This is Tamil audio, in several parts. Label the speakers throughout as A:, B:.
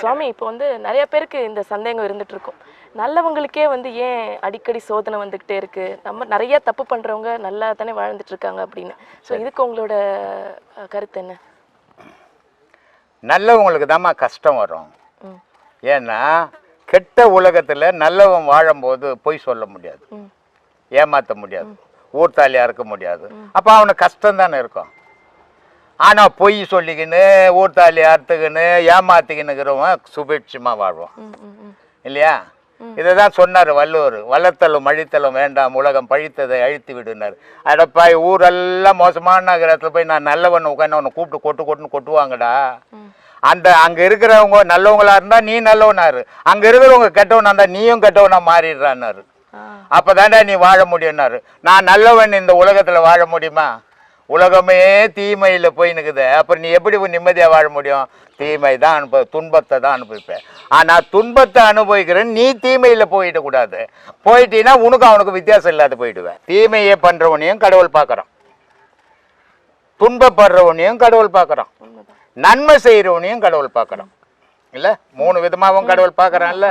A: சுவாமி இப்போ வந்து நிறைய பேருக்கு இந்த சந்தேகம் இருந்துட்டு இருக்கும் நல்லவங்களுக்கே வந்து ஏன் அடிக்கடி சோதனை வந்துக்கிட்டே இருக்கு? நம்ம நிறைய தப்பு பண்றவங்க நல்லா தானே வாழ்ந்துட்டு இருக்காங்க அப்படின்னு ஸோ இதுக்கு உங்களோட கருத்து என்ன?
B: நல்லவங்களுக்கு தாம்மா கஷ்டம் வரும். ஏன்னா கெட்ட உலகத்தில் நல்லவன் வாழும்போது பொய் சொல்ல முடியாது. ஏமாற்ற முடியாது. ஊர்த்தாலியாக இருக்க முடியாது. அப்போ அவனுக்கு கஷ்டம் தானே இருக்கும்? ஆனால் பொய் சொல்லிக்கின்னு ஊர்த்தாலி அறுத்துக்கின்னு ஏமாத்திக்கின்னுக்கிறவன் சுபிட்சமாக வாழ்வான்.
A: ம் ம் ம்.
B: இல்லையா? இதை தான் சொன்னார் வள்ளுவர். வளர்த்தலும் அழித்தலும் வேண்டாம் உலகம் பழித்ததை அழித்து விடுனார். அடப்பாய் ஊரெல்லாம் மோசமான நகரத்தில் போய் நான் நல்லவன் உட்காந்து அவனை கூப்பிட்டு கொட்டு கொட்டுன்னு கொட்டுவாங்கடா. அந்த அங்கே இருக்கிறவங்க நல்லவங்களா இருந்தால் நீ நல்லவனாரு. அங்கே இருக்கிறவங்க கெட்டவனா இருந்தால் நீயும் கெட்டவனா மாறிடுறான்னாரு. அப்போதாண்டா நீ வாழ முடியும்னாரு. நான் நல்லவன் இந்த உலகத்தில் வாழ முடியுமா? உலகமே தீமையில் போய் நிற்குது அப்புறம் நீ எப்படி நிம்மதியாக வாழ முடியும்? தீமை தான் அனுபவ துன்பத்தை தான் அனுபவிப்பேன் ஆனால் துன்பத்தை அனுபவிக்கிறேன் நீ தீமையில் போயிடக்கூடாது போயிட்டீன்னா உனக்கு அவனுக்கு வித்தியாசம் இல்லாத போயிடுவேன். தீமையை பண்ணுறவனையும் கடவுள் பார்க்குறான். துன்பப்படுறவனையும் கடவுள் பார்க்குறான். நன்மை செய்கிறவனையும் கடவுள் பார்க்குறான். இல்லை? மூணு விதமாகவும் கடவுள் பார்க்குறான்ல.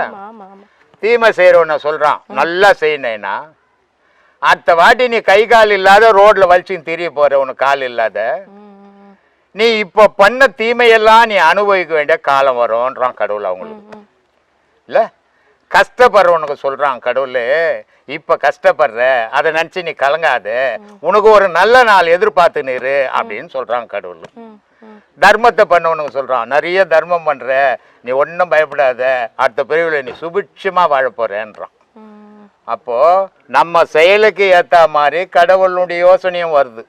B: தீமை செய்கிறவனை சொல்கிறான் நல்லா செய்யணுன்னா அடுத்த வாட்டி நீ கை கால் இல்லாத ரோட்ல வலிச்சுன்னு திரிய போற உனக்கு கால் இல்லாத. நீ இப்போ பண்ண தீமையெல்லாம் நீ அனுபவிக்க வேண்டிய காலம் வரும்ன்றான் கடவுள் அவங்களுக்கு. இல்லை? கஷ்டப்படுறவனுக்கு சொல்கிறான் கடவுள் இப்போ கஷ்டப்படுற அதை நினச்சி நீ கலங்காத. உனக்கு ஒரு நல்ல நாள் எதிர்பார்த்து நிறு அப்படின்னு சொல்கிறான் கடவுள். தர்மத்தை பண்ணவனுக்கு சொல்கிறான் நிறைய தர்மம் பண்ணுற நீ ஒன்றும் பயப்படாத அடுத்த பிரிவில் நீ சுபிட்சமாக வாழ போகிறேன்றான் அப்போது நம்ம செயலுக்கு ஏற்ற மாதிரி கடவுளுடைய யோசனையும் வருது.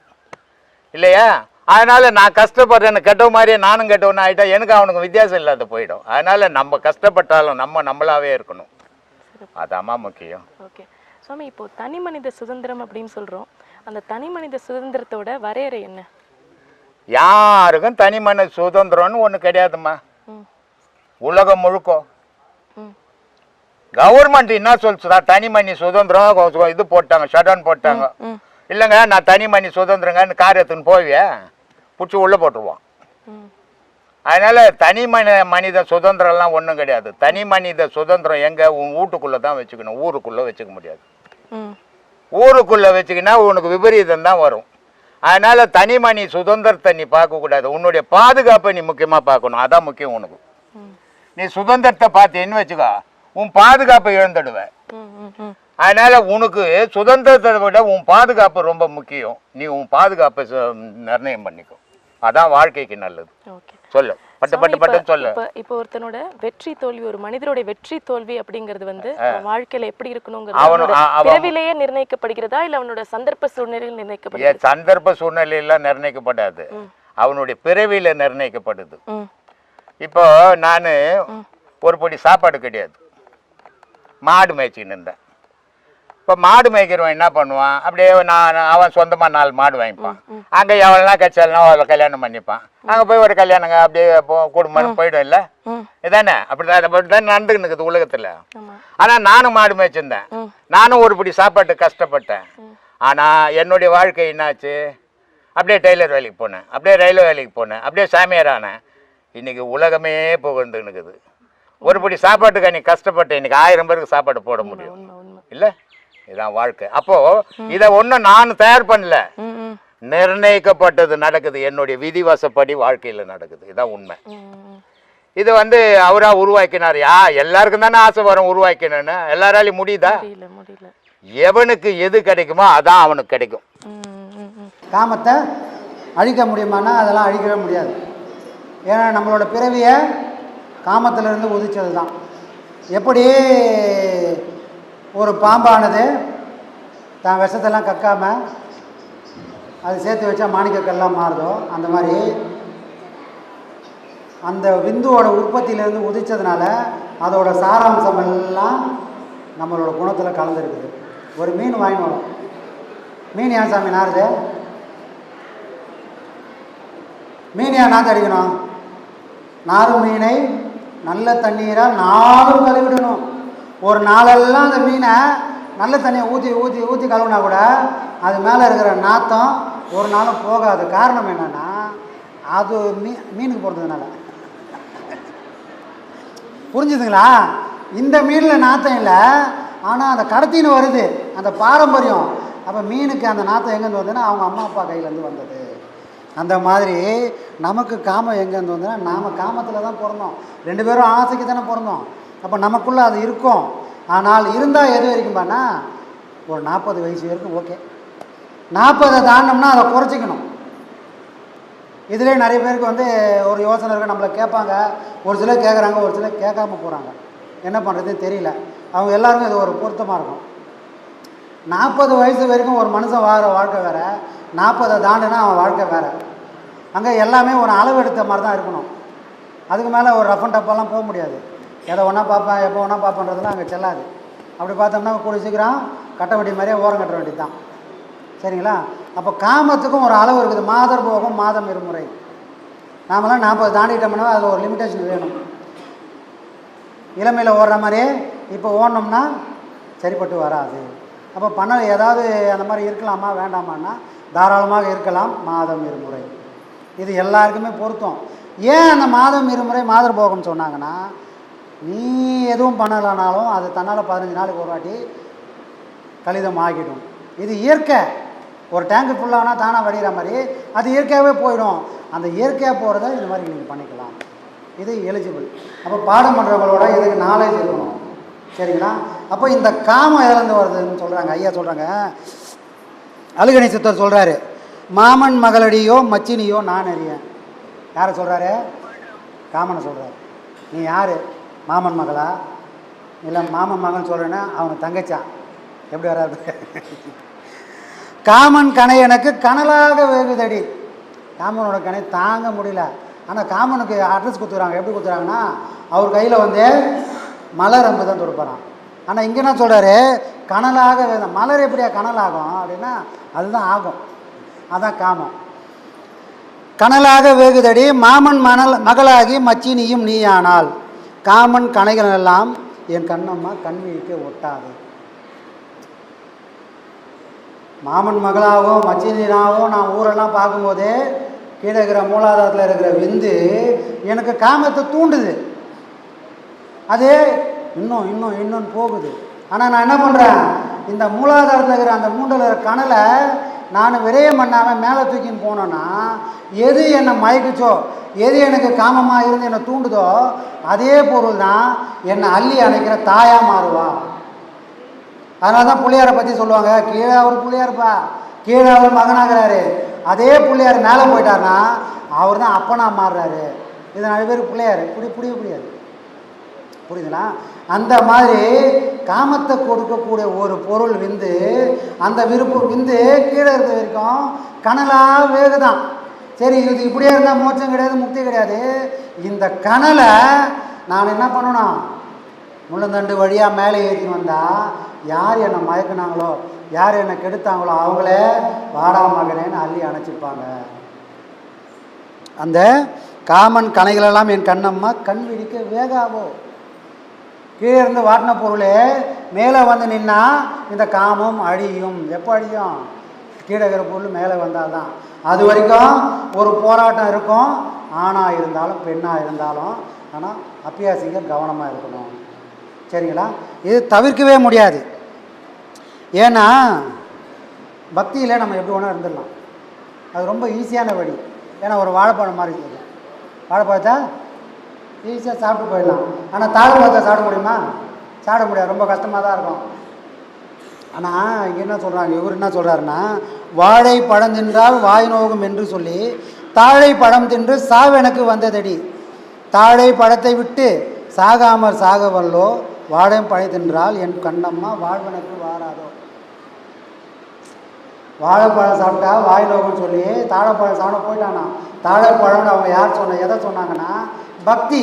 B: இல்லையா? அதனால நான் கஷ்டப்படுறேன்னு கெட்ட மாதிரியே நானும் கெட்டவன் ஆகிட்டா எனக்கு அவனுக்கு வித்தியாசம் இல்லாத போயிடும். அதனால நம்ம கஷ்டப்பட்டாலும் நம்ம நம்மளாவே இருக்கணும். அதாம்மா முக்கியம்.
A: ஓகே. சுவாமி இப்போ தனி மனித சுதந்திரம் அப்படின்னு சொல்றோம். அந்த தனி மனித சுதந்திரத்தோட வரையறை என்ன?
B: யாருக்கும் தனி மன சுதந்திரம்னு ஒன்று கிடையாதும்மா.
A: ம்.
B: உலகம் முழுக்க
A: ம்.
B: கவர்மெண்ட் என்ன சொல்லுச்சுதா தனி மணி சுதந்திரம் இது போட்டாங்க ஷடன் போட்டாங்க. இல்லைங்க நான் தனி மணி சுதந்திரங்கன்னு கார் எடுத்துன்னு போவியே பிடிச்சி உள்ளே போட்டுருவான்
A: ம்.
B: அதனால தனி மனி மனித சுதந்திரம்லாம் ஒன்றும் கிடையாது. தனி மனித சுதந்திரம் எங்கே? உன் வீட்டுக்குள்ளே தான் வச்சுக்கணும் ஊருக்குள்ளே வச்சுக்க முடியாது. ஊருக்குள்ளே வச்சுக்கினா உனக்கு விபரீதம் தான் வரும். அதனால தனி மணி சுதந்திரத்தை நீ பார்க்கக்கூடாது உன்னுடைய பாதுகாப்பை நீ முக்கியமாக பார்க்கணும். அதான் முக்கியம் உனக்கு. நீ சுதந்திரத்தை பார்த்தேன்னு வச்சுக்கோ. உன் பாதுகாப்பை இழந்துடுவ
A: ம் ம் ம்.
B: அதனால உனக்கு சுதந்திரத்தை விட உன் பாதுகாப்பு ரொம்ப முக்கியம். நீ உன் பாதுகாப்பை நிர்ணயம் பண்ணிக்கோ. அதான் வாழ்க்கைக்கு நல்லது.
A: ஓகே.
B: சொல்லு. பட்டு பட்டு பட்டுன்னு சொல்லு.
A: இப்ப ஒருத்தனோட வெற்றி தோல்வி ஒரு மனிதனுடைய வெற்றி தோல்வி அப்படிங்கிறது வந்து வாழ்க்கையில எப்படி இருக்கணுங்கிறது பிறவிலேயே நிர்ணயிக்கப்படுகிறதா இல்ல அவனோட சந்தர்ப்ப சூழ்நிலையில் நிர்ணயிக்கப்படுகிறதா?
B: சந்தர்ப்ப சூழ்நிலையெல்லாம் நிர்ணயிக்கப்படாது. அவனுடைய பிறவியில் நிர்ணயிக்கப்படுது. இப்போ நான் ஒரு பொடி சாப்பாடு கிடையாது. மாடு மேய்ச்சின்னு இருந்தேன். இப்போ மாடு மேய்க்கிறவன் என்ன பண்ணுவான்? அப்படியே நான் அவன் சொந்தமாக நாலு மாடு வாங்கிப்பான். அங்கே எவ்வளோனா கட்சாலாம் அவளை கல்யாணம் பண்ணிப்பான். அங்கே போய் ஒரு கல்யாணங்க அப்படியே குடும்பம் போயிடும் இல்லை இதானே? அப்படி தான் அப்படி தான் நடந்துக்கின்னு இருக்குது உலகத்தில். ஆனால் நானும் மாடு மேய்ச்சிருந்தேன். நானும் ஒரு பிடி சாப்பாட்டு கஷ்டப்பட்டேன். ஆனால் என்னுடைய வாழ்க்கை என்னாச்சு? அப்படியே டெய்லர் வேலைக்கு போனேன். அப்படியே ரயில்வே வேலைக்கு போனேன். அப்படியே சாமியார் ஆனேன் இன்னைக்கு உலகமே புகழ்ந்துன்னு இருக்குது. ஒரு பிடி சாப்பாட்டுக்கு நீ கஷ்டப்பட்டு இன்னைக்கு ஆயிரம் பேருக்கு சாப்பாடு போட முடியும். இல்லை? இதுதான் வாழ்க்கை. அப்போ இதை ஒன்றும் நான் தயார் பண்ணல. நிர்ணயிக்கப்பட்டது நடக்குது. என்னுடைய விதிவசப்படி வாழ்க்கையில் நடக்குது. இதுதான் உண்மை. இது வந்து அவரா உருவாக்கினார். யா எல்லாருக்கும் தானே ஆசை வரும் உருவாக்கினேன்னு. எல்லாராலையும் முடியுதா?
A: முடியல முடியல.
B: எவனுக்கு எது கிடைக்குமோ அதான் அவனுக்கு கிடைக்கும்.
C: காமத்தை அழிக்க முடியுமானா அதெல்லாம் அழிக்கவே முடியாது. ஏன்னா நம்மளோட பிறவியை காமத்திலிருந்து உதிச்சது தான் எப்படி ஒரு பாம்பானது தான் விஷத்தெல்லாம் கக்காமல் அது சேர்த்து வச்சா மாணிக்கக்கெல்லாம் மாறுதோ? அந்த மாதிரி அந்த விந்துவோட உற்பத்தியிலேருந்து உதிச்சதுனால அதோட சாராம்சம் எல்லாம் நம்மளோட குணத்தில் கலந்துருக்குது. ஒரு மீன் வாங்கி வரும். மீன் ஏன் சாமி நாருது மீன் ஏன் நாற்று அடிக்கணும்? நாரும் மீனை நல்ல தண்ணீரால் நாளும் கழுவிடணும். ஒரு நாளெல்லாம் அந்த மீனை நல்ல தண்ணியை ஊற்றி ஊற்றி ஊற்றி கழுவுனா கூட அது மேலே இருக்கிற நாத்தம் ஒரு நாளும் போகாது. காரணம் என்னன்னா அது மீ மீனுக்கு போகிறதுனால புரிஞ்சுதுங்களா? இந்த மீனில் நாத்தம் இல்லை. ஆனால் அந்த கடத்தின்னு வருது. அந்த பாரம்பரியம். அப்போ மீனுக்கு அந்த நாத்தம் எங்கேருந்து வந்ததுன்னா அவங்க அம்மா அப்பா கையிலேருந்து வந்தது. அந்த மாதிரி நமக்கு காமம் எங்கேருந்து வந்ததுன்னா நாம் காமத்தில் தான் பிறந்தோம். ரெண்டு பேரும் ஆசைக்கு தானே பிறந்தோம். அப்போ நமக்குள்ளே அது இருக்கும். ஆனால் இருந்தால் எது வரைக்கும் பானா ஒரு நாற்பது வயசு வரைக்கும் ஓகே நாற்பதை தாண்டோம்னா அதை குறைச்சிக்கணும். இதிலே நிறைய பேருக்கு வந்து ஒரு யோசனை இருக்குது நம்மளை கேட்பாங்க. ஒரு சிலர் கேட்குறாங்க ஒரு சிலர் கேட்காம போகிறாங்க என்ன பண்ணுறதுன்னு தெரியல. அவங்க எல்லாருக்கும் இது ஒரு பொருத்தமாக இருக்கும். நாற்பது வயசு வரைக்கும் ஒரு மனுஷன் வாழ வாழ்க்கை வேறு நாற்பதை தாண்டினா அவன் வாழ்க்கை வேறு. அங்கே எல்லாமே ஒரு அளவு எடுத்த மாதிரி தான் இருக்கணும். அதுக்கு மேலே ஒரு ரஃப் அண்ட் டப்பெல்லாம் போக முடியாது. எதை ஒன்றா பார்ப்பேன் எப்போ ஒன்றா பார்ப்பேன்றதுலாம் அங்கே செல்லாது. அப்படி பார்த்தோம்னா கூடிய சீக்கிரம் கட்ட வேண்டிய மாதிரியே ஓரம் கட்ட வேண்டியது தான் சரிங்களா? அப்போ காமத்துக்கும் ஒரு அளவு இருக்குது. மாதர் போகும் மாதம் இருமுறை. நாமெல்லாம் நாற்பது தாண்டிட்டோம்னா அதில் ஒரு லிமிட்டேஷன் வேணும். இளமையில் ஓடுற மாதிரியே இப்போ ஓடினோம்னா சரிப்பட்டு வராது. அப்போ பண்ண ஏதாவது அந்த மாதிரி இருக்கலாமா வேண்டாமான்னா தாராளமாக இருக்கலாம். மாதம் இருமுறை. இது எல்லாருக்குமே பொருத்தம். ஏன் அந்த மாதம் இருமுறை மாதர் போகம்னு சொன்னாங்கன்னா நீ எதுவும் பண்ணலைனாலும் அது தன்னால் பதினஞ்சு நாளைக்கு ஒரு வாட்டி கழிதம் ஆகிடும். இது இயற்கை. ஒரு டேங்கு ஃபுல்லானால் தானாக வடிகிற மாதிரி அது இயற்கையாகவே போயிடும். அந்த இயற்கையாக போகிறத இந்த மாதிரி நீங்கள் பண்ணிக்கலாம். இது எலிஜிபிள் அப்போ பாடம் பண்ணுறவங்களோட இதுக்கு நாலேஜ் இருக்கணும். சரிங்களா? அப்போ இந்த காமம் இறந்து வருதுன்னு சொல்கிறாங்க ஐயா சொல்கிறாங்க அழுகணி சித்தர் சொல்கிறாரு மாமன் மகளடியோ மச்சினியோ நான் அறியேன். யாரை சொல்கிறாரு காமனை சொல்கிறாரு நீ யார்? மாமன் மகளா? இல்லை மாமன் மகன் சொல்கிறேன்னா அவன் தங்கச்சான் எப்படி வராது காமன் கணை எனக்கு கனலாக வேகுதடி. காமனோட கணை தாங்க முடியல. ஆனால் காமனுக்கு அட்ரஸ் கொடுத்துறாங்க. எப்படி கொடுத்துறாங்கன்னா அவர் கையில் வந்து மலர் அம்பு தான் கொடுப்பாராம் ஆனால் இங்கே என்ன சொல்கிறாரு கனலாக வே- மலர் எப்படியா கனலாகும்? அப்படின்னா அதுதான் ஆகும். அதான் காமம். கனலாக வேகுதடி மாமன் மணல் மகளாகி மச்சினியும் நீயானால். காமன் கனைகள் எல்லாம் என் கண்ணம்மா கண்விழிக்க ஒட்டாது. மாமன் மகளாகவும் மச்சினாவும் நான் ஊரெல்லாம் பார்க்கும்போது கீழே இருக்கிற மூலாதாரத்தில் இருக்கிற விந்து எனக்கு காமத்தை தூண்டுது. அது இன்னும் இன்னும் இன்னும் போகுது. ஆனால் நான் என்ன பண்ணுறேன் இந்த மூலாதாரத்தில் இருக்கிற அந்த மூண்டில் இருக்கிற கணலை நான் விரயம் பண்ணாமல் மேலே தூக்கின்னு போனோன்னா எது என்னை மயக்குச்சோ எது எனக்கு காமமாக இருந்து என்னை தூண்டுதோ அதே பொருள் தான் என்னை அள்ளி அணைக்கிற தாயாக மாறுவா. அதனால தான் பிள்ளையாரை பற்றி சொல்லுவாங்க. கீழே அவர் பிள்ளையார்ப்பா. கீழே அவர் மகனாகிறாரு. அதே பிள்ளையார் மேலே போயிட்டாருன்னா அவர் தான் அப்பனா மாறுறாரு. இது நிறைய பேர் பிள்ளையார். புடி புரிய முடியாது புரியுதுனா அந்த மாதிரி காமத்தை கொடுக்கக்கூடிய ஒரு பொருள் விந்து அந்த விருப்பம் விந்து கீழே இருந்த வரைக்கும் கனலாக வேகுதான். சரி இது இப்படியே இருந்தால் மோட்சம் கிடையாது முக்தி கிடையாது. இந்த கனலை நான் என்ன பண்ணணும்? முள்ளந்தண்டு வழியாக மேலே ஏற்றின்னு வந்தால் யார் என்னை மயக்கினாங்களோ யார் என்னை கெடுத்தாங்களோ அவங்களே வாடா மகனேன்னு அள்ளி அணைச்சிப்பாங்க. அந்த காமன் கணைகளெல்லாம் என் கண்ணம்மா கண் விழிக்க வேகாவோ கீழே இருந்து வாட்டின பொருளே மேலே வந்து நின்னா இந்த காமம் அழியும். எப்போ அழியும்? கீழே இருக்கிற பொருள் மேலே வந்தால் தான் அது வரைக்கும் ஒரு போராட்டம் இருக்கும். ஆணாக இருந்தாலும் பெண்ணாக இருந்தாலும் ஆனால் அப்பியாசிங்க கவனமாக இருக்கணும். சரிங்களா? இது தவிர்க்கவே முடியாது. ஏன்னா பக்தியில் நம்ம எப்படி வேணால் இருந்துடலாம். அது ரொம்ப ஈஸியான வழி. ஏன்னா ஒரு வாழைப்பழம் மாதிரி இருக்குது வாழைப்பழத்தை ஈஸியாக சாப்பிட்டு போயிடலாம். ஆனால் தாழ்பழத்தை சாப்பிட முடியுமா? சாப்பிட முடியாது. ரொம்ப கஷ்டமாக தான் இருக்கும். ஆனால் இங்கே என்ன சொல்கிறாங்க இவர் என்ன சொல்கிறாருன்னா வாழை பழம் தின்றால் வாய் நோகும் என்று சொல்லி தாழை பழம் தின்று சாவெனக்கு வந்ததடி. தாழை பழத்தை விட்டு சாகாமற் சாக வல்லோ வாழை பழம் தின்றால் என் கண்ணம்மா வாழ்வனுக்கு வாராதோ. வாழைப்பழம் சாப்பிட்டா வாய் நோகும்னு சொல்லி தாழைப்பழம் சாப்பிட போயிட்டானா? தாழைப்பழம்னு அவங்க யார் சொன்ன எதை சொன்னாங்கன்னா பக்தி.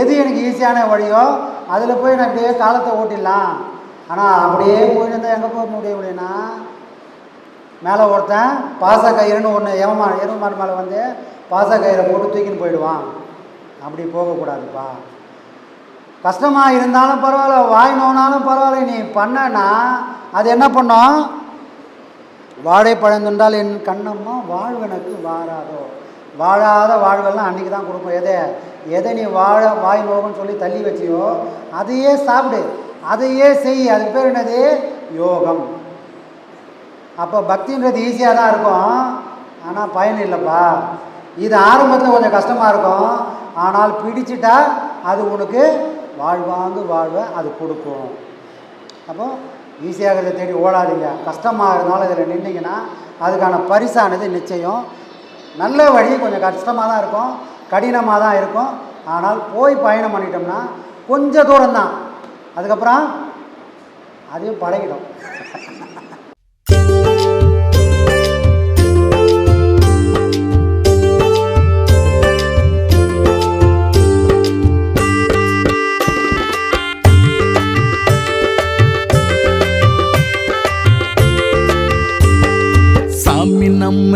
C: எது எனக்கு ஈஸியான வழியோ அதில் போய் நான் அப்படியே காலத்தை ஓட்டிடலாம். ஆனால் அப்படியே போயிருந்தால் இருந்தால் எங்கே போக முடியும் அப்படின்னா மேலே ஒருத்தன் பாச கயிறுன்னு ஒன்று எவமா எருமாடு மேலே வந்து பாச கயிறை போட்டு தூக்கின்னு போயிடுவான். அப்படி போகக்கூடாதுப்பா. கஷ்டமாக இருந்தாலும் பரவாயில்ல வாய் நோனாலும் பரவாயில்ல நீ பண்ணனா அது என்ன பண்ணும்? வாழை பழந்துண்டால் என் கண்ணம்மா வாழ்வனுக்கு வாராதோ. வாழாத வாழ்வெல்லாம் அன்றைக்கி தான் கொடுக்கும் எதை? எதை நீ வாழ வாய் நோகம்னு சொல்லி தள்ளி வச்சியோ அதையே சாப்பிடு. அதையே செய். அதுக்கு பேர் என்னது? யோகம். அப்போ பக்தின்றது ஈஸியாக தான் இருக்கும். ஆனால் பயன் இல்லைப்பா. இது ஆரம்பத்தில் கொஞ்சம் கஷ்டமாக இருக்கும். ஆனால் பிடிச்சிட்டா அது உனக்கு வாழ்வாங்கு வாழ்வை அது கொடுக்கும். அப்போ ஈஸியாகிறத தேடி ஓடாதீங்க. கஷ்டமாக இருந்தாலும் இதில் நின்றீங்கன்னா அதுக்கான பரிசானது நிச்சயம். நல்ல வழி கொஞ்சம் கஷ்டமாக தான் இருக்கும் கடினமாக தான் இருக்கும். ஆனால் போய் பயணம் பண்ணிட்டோம்னா கொஞ்சம் தூரம் தான் அதுக்கப்புறம் அதையும் பழகிடும்